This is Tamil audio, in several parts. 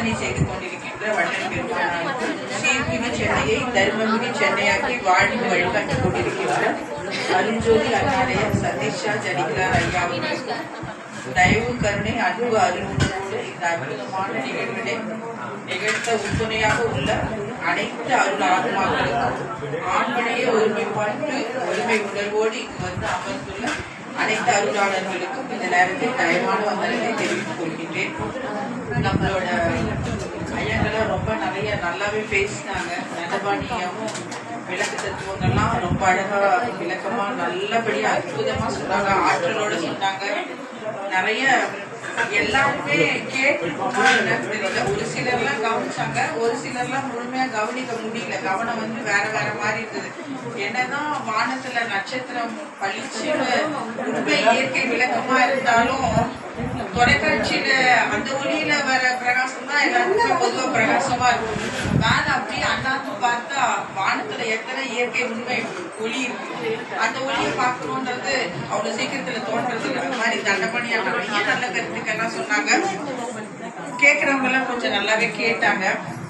பிரார்த்தனை செய்து கொண்டிருக்கின்ற வண்ணன் பெருமானார் சீர்மிகு சென்னையை தர்மமிகு சென்னையாக்கி வாழ்வு வழிகாட்டி கொண்டிருக்கின்ற அருஞ்சோதி அண்ணாலய சதீஷா ஜனிகிறார் ஐயா தயவு கருணை அன்பு அருள்களோடு இந்த அற்புதமான நிகழ்வினை நிகழ்த்த உறுதுணையாக உள்ள அனைத்து அருள் ஆத்மாக்களுக்கும் ஆண்மனைய ஒருமைப்பாட்டு ஒருமை உணர்வோடு இங்கு வந்து அமர்ந்துள்ள அனைத்து அருளாளர்களுக்கும் இந்த நேரத்தில் தயமான வந்தனத்தை தெரிவித்துக் கொள்கின்றேன். நம்மளோட ஐயங்களாம் ரொம்ப நிறைய நல்லாவே பேசினாங்க. நடபாணியாகவும் விளக்கு தத்துவங்கள்லாம் ரொம்ப அழகா விளக்கமா நல்லபடியா அற்புதமா சொன்னாங்க. ஆற்றலோட சொன்னாங்க. நிறைய எல்லாருமே கேட்டுருக்கோமா என்னன்னு தெரியல. ஒரு சிலர்லாம் கவனிச்சாங்க. ஒரு சிலர்லாம் முழுமையா கவனிக்க முடியல. கவனம் வந்து வேற வேற மாதிரி இருந்தது. என்னதான் வானத்துல நட்சத்திரம் பளிச்சுன்னு உண்மை இயற்கை விளக்கமா இருந்தாலும் தொலைக்காட்சியில அந்த ஒளியில வர பிரகாசம் தான் எல்லாருக்குமே பொதுவா பிரகாசமா இருக்கும். மேல அப்படியே அண்ணாந்து பார்த்தா வானத்துல எத்தனை இயற்கை உண்மை ஒளி இருக்கு. அந்த ஒளியை பார்க்கணும்ன்றது அவ்வளவு சீக்கிரத்துல தோன்றது இல்லை அந்த நிறைய நல்ல கருத்துக்கெல்லாம் சொன்னாங்க. கேக்குறவங்க எல்லாம் கொஞ்சம் நல்லாவே கேட்டாங்க.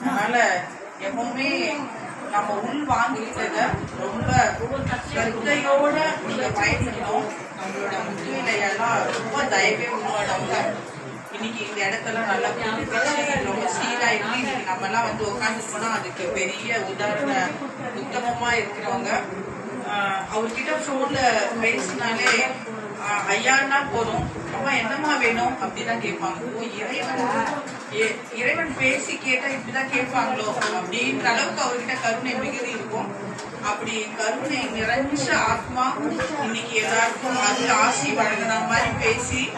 அதனால எப்பவுமே நம்ம உள் வாங்கிட்டத ரொம்ப கருத்தையோட நீங்க பயன்படுத்தணும். நம்மளோட முற்றுகையெல்லாம் ரொம்ப தயவே உருவானவங்க. இன்னைக்கு இந்த இடத்துல நல்லா ரொம்ப சீரா இன்னைக்கு நம்ம எல்லாம் வந்து உட்காந்து போனா அதுக்கு பெரிய உதாரண உத்தமமா இருக்கிறவங்க. அவர்கிட்ட போன்ல பேசினாலே ஐயான்னா போதும். அம்மா என்னம்மா வேணும்? அப்படிதான் கேட்பாங்க. ஓ இறைவன் ஏ- இறைவன் பேசி கேட்டா இப்படிதான் கேட்பாங்களோ? அப்படின்ற அளவுக்கு அவர்கிட்ட கருணை மிகுதி இருக்கும். அப்படி கருணை நிறைஞ்ச ஆத்மா இன்னைக்கு எல்லாருக்கும் அது ஆசி வழங்குற மாதிரி பேசி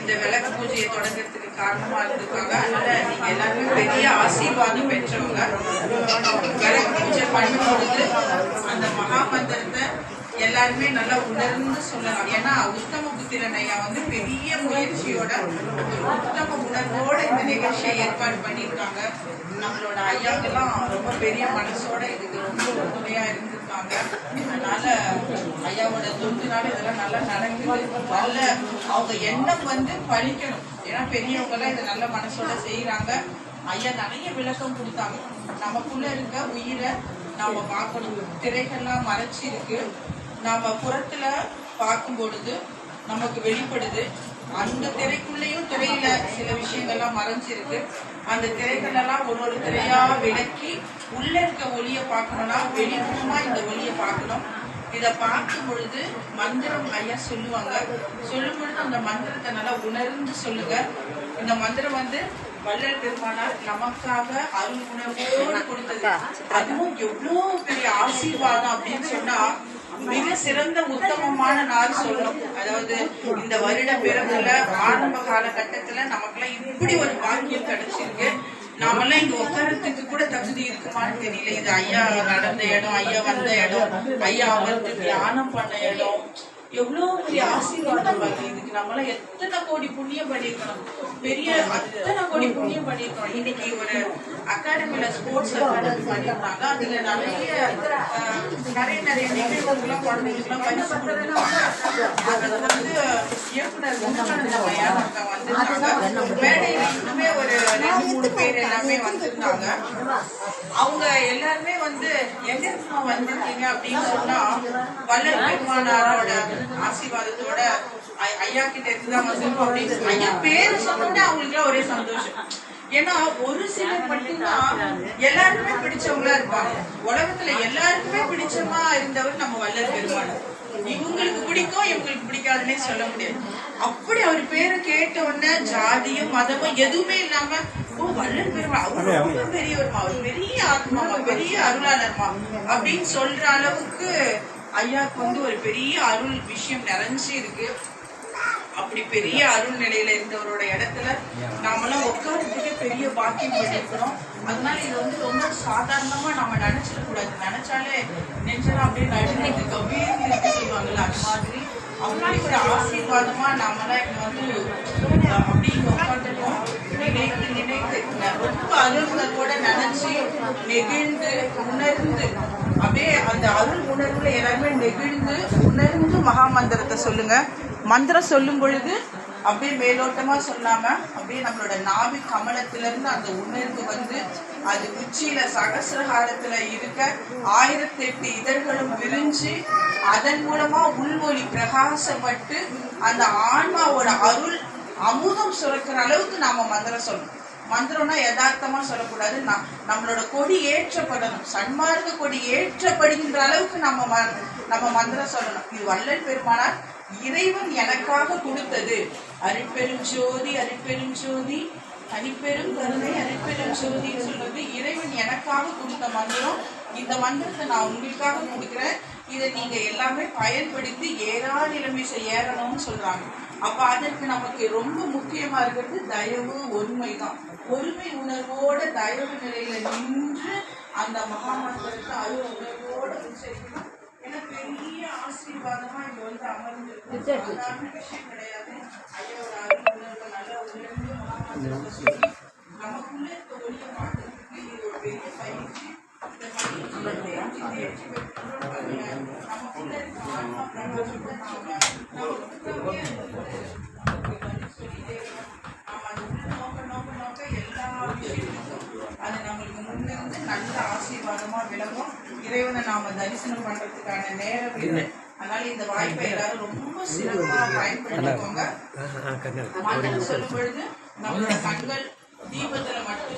இந்த விளக்கு பூஜையை தொடங்குறதுக்கு காரணமா இருந்திருக்காங்க. அதனால நீங்க எல்லாருமே பெரிய ஆசீர்வாதம் பெற்றவங்க. விளக்கு பூஜை பண்ணும் பொழுது அந்த மகாமந்திரத்தை எல்லாருமே நல்லா உணர்ந்து சொல்லலாம். ஏன்னா உத்தம புத்திரன் ஐயா வந்து பெரிய முயற்சியோட ஒரு உத்தம உணர்வோட இந்த நிகழ்ச்சியை ஏற்பாடு பண்ணியிருக்காங்க. நம்மளோட ஐயாக்கெல்லாம் ரொம்ப பெரிய மனசோட இதுக்கு ரொம்ப உறுதுணையா இருந்திருக்காங்க. அதனால ஐயாவோட தொண்டுனால இதெல்லாம் நல்லா நடக்குது. நல்ல அவங்க எண்ணம் வந்து பழிக்கணும். ஏன்னா பெரியவங்க எல்லாம் இதை நல்ல மனசோட செய்யறாங்க ஐயா நிறைய விளக்கம் கொடுத்தாங்க. நமக்குள்ள இருக்க உயிரை நாம பார்க்கணும். திரைகள்லாம் மறைச்சிருக்கு. நாம புறத்துல பார்க்கும் பொழுது நமக்கு வெளிப்படுது. அந்த திரைக்குள்ளேயும் திரையில சில விஷயங்கள்லாம் மறைஞ்சிருக்கு. அந்த திரைகள் எல்லாம் ஒரு ஒரு திரையா விளக்கி உள்ள இருக்க ஒளிய பார்க்கணும்னா வெளிப்புறமா இந்த ஒளிய பார்க்கணும். இத பார்க்கும் பொழுது மந்திரம் ஐயா சொல்லுவாங்க. சொல்லும் பொழுது அந்த மந்திரத்தை நல்லா உணர்ந்து சொல்லுங்க. இந்த மந்திரம் வந்து வள்ளல் பெருமானார் நமக்காக அருள் உணர்வோடு கொடுத்தது. அதுவும் எவ்வளவு பெரிய ஆசீர்வாதம் அப்படின்னு சொன்னா மிக சிறந்த உத்தமமான நாள் சொல்லணும். அதாவது இந்த வருட பிறகுல ஆரம்ப காலகட்டத்துல நமக்கெல்லாம் இப்படி ஒரு பாக்கியம் கிடைச்சிருக்கு. நாமெல்லாம் இங்க உட்காரத்துக்கு கூட தகுதி இருக்குமான்னு தெரியல. இது ஐயா நடந்த இடம் ஐயா வந்த இடம் ஐயா அமர்ந்து தியானம் பண்ண இடம் எவ்வளவு பெரிய ஆசீர்வாதம் இதுக்கு நம்மளாம் எத்தனை கோடி புண்ணியம் பண்ணிருக்கணும் பெரிய அத்தனை கோடி புண்ணியம் பண்ணிருக்கணும் இன்னைக்கு ஒரு அகாடமில ஸ்போர்ட்ஸ் அகாடமி பண்ணிருக்காங்க அதுல நிறைய நிறைய நிறைய நிகழ்வுகள்லாம் குழந்தைகளுக்குலாம் பரிசு அதுல வந்து இயக்குனர் ஒருத்தவங்க வந்திருந்தாங்க மேடையில பத்து பேர் எல்லாமே வந்திருந்தாங்க. அவங்க எல்லாருமே வந்து எங்க இருக்குமா வந்திருக்கீங்க? அப்படின்னு சொன்னா வள்ளல் பெருமானாரோட ஆசீர்வாதத்தோட ஐயா கிட்ட இருந்துதான் வந்திருக்கோம். அப்படின்னு ஐயா பேரு சொன்னோட அவங்களுக்கு ஒரே சந்தோஷம். ஏன்னா ஒரு சிலர் மட்டும்தான் எல்லாருக்குமே பிடிச்சவங்களா இருப்பாங்க. உலகத்துல எல்லாருக்குமே பிடிச்சமா இருந்தவர் நம்ம வள்ளல் பெருமாள். இவங்களுக்கு பிடிக்கும் இவங்களுக்கு பிடிக்காதுன்னே சொல்ல முடியாது. அப்படி அவர் பேரை கேட்ட உடனே ஜாதியும் மதமும் எதுவுமே இல்லாம ஓ வள்ளல் பெருமாள் அவர் ரொம்ப பெரியவர்மா. அவர் பெரிய ஆத்மாமா பெரிய அருளாளர்மா அப்படின்னு சொல்ற அளவுக்கு ஐயாக்கு வந்து ஒரு பெரிய அருள் விஷயம் நிறைஞ்சு இருக்கு. அப்படி பெரிய அருள் நிலையில இருந்தவரோட இடத்துல நாமெல்லாம் உட்கார்றதுக்கே பெரிய பாக்கியம் பண்ணிருக்கிறோம் அதனால இது வந்து ரொம்ப சாதாரணமா நம்ம நினைச்சிட கூடாது. நினைச்சாலே நெஞ்செல்லாம் அப்படியே நடுங்கிறது கம்பீரம் இருக்கு சொல்லுவாங்கல்ல அது மாதிரி. அதனால ஒரு ஆசீர்வாதமா நாமெல்லாம் இங்க வந்து அப்படி இங்க உட்காந்துருக்கோம் நினைத்து நினைத்து ரொம்ப அருள் கூட நினைச்சு நெகிழ்ந்து உணர்ந்து அப்படியே அந்த அருள் உணர்வுல எல்லாருமே நெகிழ்ந்து உணர்ந்து மகா மந்திரத்தை சொல்லுங்க. மந்திரம் சொல்லும் பொழுது அப்படியே மேலோட்டமா சொல்லாம அப்படியே நம்மளோட நாவி கமலத்துல இருந்து அந்த உணர்வு வந்து அது உச்சியில சகசிரகாரத்துல இருக்க ஆயிரத்தி எட்டு இதழ்களும் விரிஞ்சு அதன் மூலமா உள்மொழி பிரகாசப்பட்டு அந்த ஆன்மாவோட அருள் அமுதம் சுரக்கிற அளவுக்கு நாம மந்திரம் சொல்லணும். மந்திரம்னா யதார்த்தமா சொல்லக்கூடாது. நம்மளோட கொடி ஏற்றப்படணும். சன்மார்க்க கொடி ஏற்றப்படுகின்ற அளவுக்கு நம்ம ம- நம்ம மந்திரம் சொல்லணும். இது வள்ளல் பெருமானார் இறைவன் எனக்காக கொடுத்தது. அரிப்பெரும் ஜோதி அரிப்பெரும் ஜோதி அரிப்பெரும் கருணை அரிப்பெரும் ஜோதின்னு சொல்றது இறைவன் எனக்காக கொடுத்த மந்திரம். இந்த மந்திரத்தை நான் உங்களுக்காக கொடுக்குறேன். இதை நீங்க எல்லாமே பயன்படுத்தி ஏறாத நிலைமை ஏறணும்னு சொல்றாங்க. அப்ப அதற்கு நமக்கு ரொம்ப முக்கியமா இருக்கிறது தயவு ஒருமை தான் ஒருமை உணர்வோட தயவு நிலையில நின்று அந்த மகாமந்திரத்தை அருள் உணர்வோட உச்சரிக்கணும். ஏன்னா பெரிய ஆசீர்வாதமா இங்க வந்து அமர்ந்திருக்கு. சாதாரண விஷயம் கிடையாது. அருள் உணர்வு நல்ல உணர்வு மகாமந்திரத்தை சொல்லி நமக்குள்ள இருக்க ஒளியை பார்க்கறதுக்கு இது ஒரு பெரிய பயிற்சி இந்த பயிற்சியை தேர்ச்சி தேர்ச்சி பெற்றோம் நமக்குள்ள இருக்க ஆன்மா பிரகாசத்தை நாம நமக்கு நாம அது உள்ள நோக்க நோக்க நோக்க எல்லா விஷயத்துக்கும் அது நம்மளுக்கு முன்னிருந்து நல்ல ஆசீர்வாதமா விளங்கும் இறைவனை நாம தரிசனம் பண்றதுக்கான நேரம் இது அதனால இந்த வாய்ப்பை எல்லாரும் ரொம்ப சிறப்பா பயன்படுத்திக்கோங்க. சொல்லும் பொழுது நம்மளோட கண்கள் தீபத்துல மட்டும்